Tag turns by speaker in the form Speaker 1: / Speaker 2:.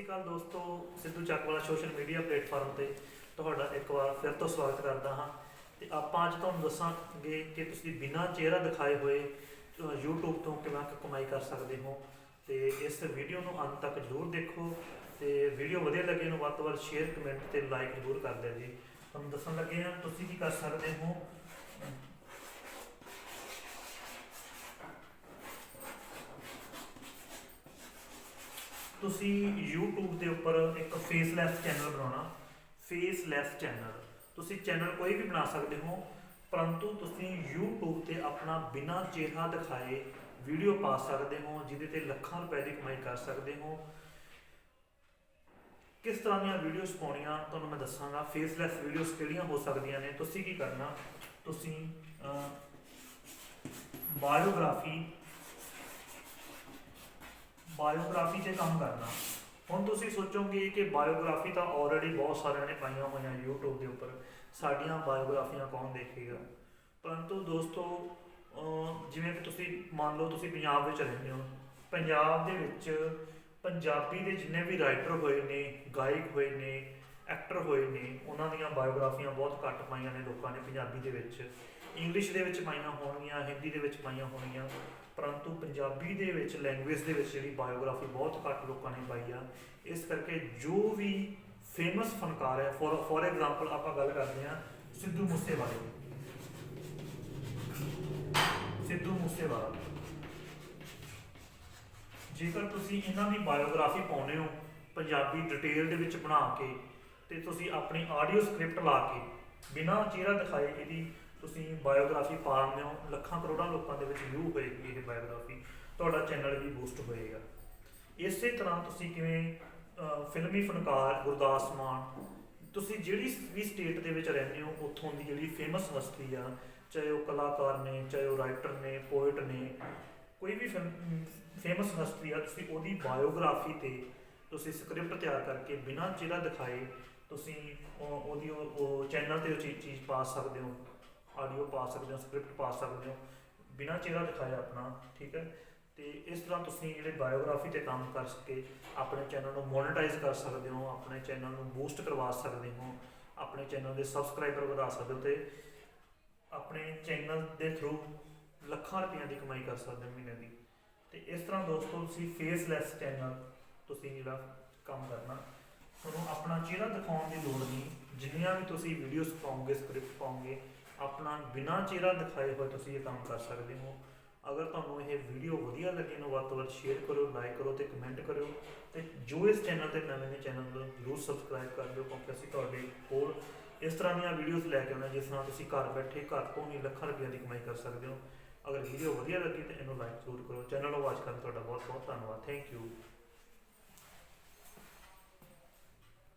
Speaker 1: ਸ਼੍ਰੀ ਅਕਾਲ ਦੋਸਤੋ ਸਿੱਧੂ ਚੱਕ ਵਾਲਾ ਸੋਸ਼ਲ ਮੀਡੀਆ ਪਲੇਟਫਾਰਮ ਤੇ ਤੁਹਾਡਾ ਇੱਕ ਵਾਰ ਫਿਰ ਤੋਂ ਸਵਾਗਤ ਕਰਦਾ ਹਾਂ। ਤੇ ਆਪਾਂ ਅੱਜ ਤੁਹਾਨੂੰ ਦੱਸਾਂਗੇ ਕਿ ਤੁਸੀਂ ਬਿਨਾਂ ਚਿਹਰਾ ਦਿਖਾਏ ਹੋਏ ਅ, YouTube ਤੋਂ ਕਿਵੇਂ ਕਮਾਈ ਕਰ ਸਕਦੇ ਹੋ। ਤੇ ਇਸ ਵੀਡੀਓ ਨੂੰ ਅੰਤ ਤੱਕ ਜ਼ਰੂਰ ਦੇਖੋ ਤੇ ਵੀਡੀਓ ਵਧੀਆ ਲੱਗੇ ਨੂੰ ਵੱਧ ਤੋਂ ਵੱਧ ਸ਼ੇਅਰ ਕਮੈਂਟ ਤੇ ਲਾਈਕ ਜ਼ਰੂਰ ਕਰ ਦਿਓ ਜੀ। ਤੁਹਾਨੂੰ ਦੱਸਣ ਲੱਗੇ ਹਾਂ ਤੁਸੀਂ ਕੀ ਕਰ ਸਕਦੇ ਹੋ? ਤੁਸੀਂ YouTube ਦੇ ਉੱਪਰ ਇੱਕ ਫੇਸਲੈਸ ਚੈਨਲ ਬਣਾਉਣਾ। ਫੇਸਲੈਸ ਚੈਨਲ ਤੁਸੀਂ ਚੈਨਲ ਕੋਈ ਵੀ ਬਣਾ ਸਕਦੇ ਹੋ, ਪਰੰਤੂ ਤੁਸੀਂ YouTube ਤੇ ਆਪਣਾ ਬਿਨਾਂ ਚਿਹਰਾ ਦਿਖਾਏ ਵੀਡੀਓ ਪਾ ਸਕਦੇ ਹੋ, ਜਿਹਦੇ ਤੇ ਲੱਖਾਂ ਰੁਪਏ ਦੀ ਕਮਾਈ ਕਰ ਸਕਦੇ ਹੋ। ਕਿਸ ਤਰ੍ਹਾਂ ਦੀਆਂ ਵੀਡੀਓਜ਼ ਪਾਉਣੀਆਂ, ਤੁਹਾਨੂੰ ਮੈਂ ਦੱਸਾਂਗਾ। ਫੇਸਲੈਸ ਵੀਡੀਓਜ਼ ਕਿਹੜੀਆਂ ਹੋ ਸਕਦੀਆਂ ਨੇ? ਤੁਸੀਂ ਕੀ ਕਰਨਾ? ਤੁਸੀਂ ਬਾਇਓਗ੍ਰਾਫੀ ਬਾਇਓਗ੍ਰਾਫੀ ਤੇ ਕੰਮ ਕਰਨਾ। ਹੁਣ ਤੁਸੀਂ ਸੋਚੋਗੇ ਕਿ ਬਾਇਓਗ੍ਰਾਫੀ ਤਾਂ ਆਲਰੇਡੀ ਬਹੁਤ ਸਾਰਿਆਂ ਨੇ ਪਾਈਆਂ ਹੋਈਆਂ YouTube ਦੇ ਉੱਪਰ। ਸਾਡੀਆਂ ਬਾਇਓਗ੍ਰਾਫੀਆਂ ਕੌਣ ਦੇਖੇਗਾ? ਪਰੰਤੂ ਦੋਸਤੋ ਜਿਵੇਂ ਕਿ ਤੁਸੀਂ ਮੰਨ ਲਓ ਤੁਸੀਂ ਪੰਜਾਬ ਵਿੱਚ ਰਹਿੰਦੇ ਹੋ। ਪੰਜਾਬ ਦੇ ਵਿੱਚ ਪੰਜਾਬੀ ਦੇ ਜਿੰਨੇ ਵੀ ਰਾਈਟਰ ਹੋਏ ਨੇ, ਗਾਇਕ ਹੋਏ ਨੇ ਐਕਟਰ ਹੋਏ ਨੇ, ਉਹਨਾਂ ਦੀਆਂ ਬਾਇਓਗ੍ਰਾਫੀਆਂ ਬਹੁਤ ਘੱਟ ਪਾਈਆਂ ਨੇ ਲੋਕਾਂ ਨੇ ਪੰਜਾਬੀ ਦੇ ਵਿੱਚ। ਇੰਗਲਿਸ਼ ਦੇ ਵਿੱਚ ਪਾਈਆਂ ਹੋਣਗੀਆਂ, ਹਿੰਦੀ ਦੇ ਵਿੱਚ ਪਾਈਆਂ ਹੋਣਗੀਆਂ, ਪਰੰਤੂ ਪੰਜਾਬੀ ਦੇ ਵਿੱਚ, ਲੈਂਗੁਏਜ ਦੇ ਵਿੱਚ ਜਿਹੜੀ ਬਾਇਓਗ੍ਰਾਫੀ ਬਹੁਤ ਘੱਟ ਲੋਕਾਂ ਨੇ ਪਾਈ ਆ, ਇਸ ਕਰਕੇ ਜੋ ਵੀ ਫੇਮਸ ਫਨਕਾਰ ਹੈ ਫੋਰ ਫੋਰ ਐਗਜ਼ਾਮਪਲ ਆਪਾਂ ਗੱਲ ਕਰਦੇ ਹਾਂ ਸਿੱਧੂ ਮੂਸੇਵਾਲੇ ਸਿੱਧੂ ਮੂਸੇਵਾਲਾ ਜੇਕਰ ਤੁਸੀਂ ਇਹਨਾਂ ਦੀ ਬਾਇਓਗ੍ਰਾਫੀ ਪਾਉਨੇ ਹੋ, ਪੰਜਾਬੀ ਡਿਟੇਲ ਦੇ ਵਿੱਚ ਬਣਾ ਕੇ ਤੇ ਤੁਸੀਂ ਆਪਣੀ ਆਡੀਓ ਸਕ੍ਰਿਪਟ ਲਾ ਕੇ ਬਿਨਾਂ ਚਿਹਰਾ ਦਿਖਾਏ ਇਹਦੀ ਤੁਸੀਂ ਬਾਇਓਗ੍ਰਾਫੀ ਪਾ ਦਿੰਦੇ ਹੋ। ਲੱਖਾਂ ਕਰੋੜਾਂ ਲੋਕਾਂ ਦੇ ਵਿੱਚ ਵਿਊ ਹੋਏਗੀ ਇਹ ਬਾਇਓਗ੍ਰਾਫੀ ਤੁਹਾਡਾ ਚੈਨਲ ਵੀ ਬੂਸਟ ਹੋਏਗਾ। ਇਸੇ ਤਰ੍ਹਾਂ ਤੁਸੀਂ ਕਿਵੇਂ ਫਿਲਮੀ ਫਨਕਾਰ ਗੁਰਦਾਸ ਮਾਨ, ਤੁਸੀਂ ਜਿਹੜੀ ਵੀ ਸਟੇਟ ਦੇ ਵਿੱਚ ਰਹਿੰਦੇ ਹੋ, ਉੱਥੋਂ ਦੀ ਜਿਹੜੀ ਫੇਮਸ ਹਸਤੀ ਆ, ਚਾਹੇ ਉਹ ਕਲਾਕਾਰ ਨੇ, ਚਾਹੇ ਉਹ ਰਾਈਟਰ ਨੇ ਪੋਇਟ ਨੇ, ਕੋਈ ਵੀ ਫੇਮਸ ਹਸਤੀ ਆ, ਤੁਸੀਂ ਉਹਦੀ ਬਾਇਓਗ੍ਰਾਫੀ ਤੇ ਤੁਸੀਂ ਸਕ੍ਰਿਪਟ ਤਿਆਰ ਕਰਕੇ ਬਿਨਾਂ ਚਿਹਰਾ ਦਿਖਾਏ ਤੁਸੀਂ ਉਹ- ਉਹਦੀ ਉਹ- ਚੈਨਲ ਤੇ ਉਹ ਚੀਜ਼ ਚੀਜ਼ ਪਾ ਸਕਦੇ ਹੋ ਆਡੀਓ ਪਾ ਸਕਦੇ ਹੋ ਸਕ੍ਰਿਪਟ ਪਾ ਸਕਦੇ ਹੋ, ਬਿਨਾਂ ਚਿਹਰਾ ਦਿਖਾਇਆ ਆਪਣਾ, ਠੀਕ ਹੈ? ਤੇ ਇਸ ਤਰ੍ਹਾਂ ਤੁਸੀਂ ਜਿਹੜੇ ਬਾਇਓਗ੍ਰਾਫੀ ਤੇ ਕੰਮ ਕਰ ਸਕੇ, ਆਪਣੇ ਚੈਨਲ ਨੂੰ ਮੋਨੇਟਾਈਜ਼ ਕਰ ਸਕਦੇ ਹੋ, ਆਪਣੇ ਚੈਨਲ ਨੂੰ ਬੂਸਟ ਕਰਵਾ ਸਕਦੇ ਹੋ, ਆਪਣੇ ਚੈਨਲ ਦੇ ਸਬਸਕ੍ਰਾਈਬਰ ਵਧਾ ਸਕਦੇ ਹੋ ਤੇ ਆਪਣੇ ਚੈਨਲ ਦੇ ਥਰੂ ਲੱਖਾਂ ਰੁਪਈਆ ਦੀ ਕਮਾਈ ਕਰ ਸਕਦੇ ਹੋ ਮਹੀਨੇ ਦੀ। ਤੇ ਇਸ ਤਰ੍ਹਾਂ ਦੋਸਤੋ, ਤੁਸੀਂ ਫੇਸਲੈਸ ਚੈਨਲ ਤੁਸੀਂ ਜਿਹੜਾ ਕੰਮ ਕਰਨਾ, ਤੁਹਾਨੂੰ ਆਪਣਾ ਚਿਹਰਾ ਦਿਖਾਉਣ ਦੀ ਲੋੜ ਨਹੀਂ। ਜਿੰਨੀਆਂ ਵੀ ਤੁਸੀਂ ਵੀਡੀਓਜ਼ ਪਾਉਂਗੇ ਸਕ੍ਰਿਪਟ ਪਾਓਗੇ ਆਪਣਾ ਬਿਨਾਂ ਚਿਹਰਾ ਦਿਖਾਏ ਹੋਏ ਤੁਸੀਂ ਇਹ ਕੰਮ ਕਰ ਸਕਦੇ ਹੋ। ਅਗਰ ਤੁਹਾਨੂੰ ਇਹ ਵੀਡੀਓ ਵਧੀਆ ਲੱਗੇ ਨੂੰ, ਵੱਧ ਤੋਂ ਵੱਧ ਸ਼ੇਅਰ ਕਰੋ ਲਾਈਕ ਕਰੋ ਤੇ ਕਮੈਂਟ ਕਰਿਓ। ਤੇ ਜੋ ਇਸ ਚੈਨਲ ਤੇ ਨਵੇਂ ਨੇ ਚੈਨਲ ਨੂੰ ਜ਼ਰੂਰ ਸਬਸਕ੍ਰਾਈਬ ਕਰ ਲਿਓ, ਕਿਉਂਕਿ ਅਸੀਂ ਤੁਹਾਡੇ ਕੋਲ ਇਸ ਤਰ੍ਹਾਂ ਦੀਆਂ ਵੀਡੀਓਜ਼ ਲੈ ਕੇ ਆਉਣਾ ਜਿਸ ਨਾਲ ਤੁਸੀਂ ਘਰ ਬੈਠੇ ਘਰ ਤੋਂ ਹੀ ਲੱਖਾਂ ਰੁਪਈਆ ਦੀ ਕਮਾਈ ਕਰ ਸਕਦੇ ਹੋ। ਅਗਰ ਵੀਡੀਓ ਵਧੀਆ ਲੱਗੀ ਤਾਂ ਇਹਨੂੰ ਲਾਈਕ ਜ਼ਰੂਰ ਕਰੋ ਚੈਨਲ ਨੂੰ ਵਾਚ ਕਰਨ ਤੁਹਾਡਾ ਬਹੁਤ ਬਹੁਤ ਧੰਨਵਾਦ। Thank you